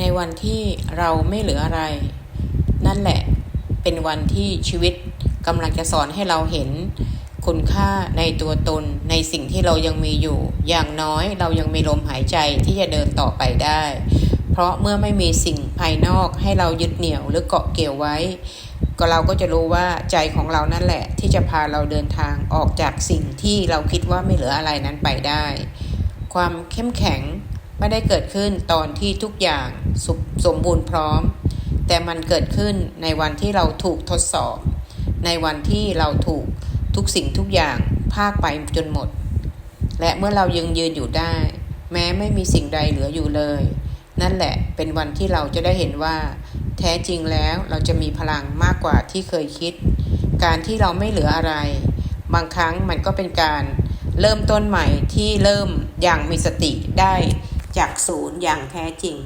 ในวันที่เราไม่เหลืออะไร นั่นแหละเป็นวันที่ชีวิตกำลังจะสอนให้เราเห็น คุณค่าในตัวตนในสิ่งที่เรายังมีอยู่ อย่างน้อยเรายังมีลมหายใจที่จะเดินต่อไปได้ เพราะเมื่อไม่มีสิ่งภายนอกให้เรายึดเหนี่ยวหรือเกาะเกี่ยวไว้ ก็เราก็จะรู้ว่าใจของเรานั่นแหละ ที่จะพาเราเดินทางออกจากสิ่งที่เราคิดว่าไม่เหลืออะไรนั้นไปได้ ความเข้มแข็ง ไม่ได้เกิดขึ้นตอนที่ทุกอย่างสมสมบูรณ์พร้อม แต่มันเกิดขึ้นในวันที่เราถูกทดสอบ ในวันที่เราถูกทุกสิ่งทุกอย่างภาคไปจนหมด และเมื่อเรายังยืนอยู่ได้ แม้ไม่มีสิ่งใดเหลืออยู่เลย นั่นแหละเป็นวันที่เราจะได้เห็นว่า แท้จริงแล้วเราจะมีพลังมากกว่าที่เคยคิด การที่เราไม่เหลืออะไร บางครั้งมันก็เป็นการเริ่มต้นใหม่ที่เริ่มอย่างมีสติได้ จากศูนย์อย่างแท้จริง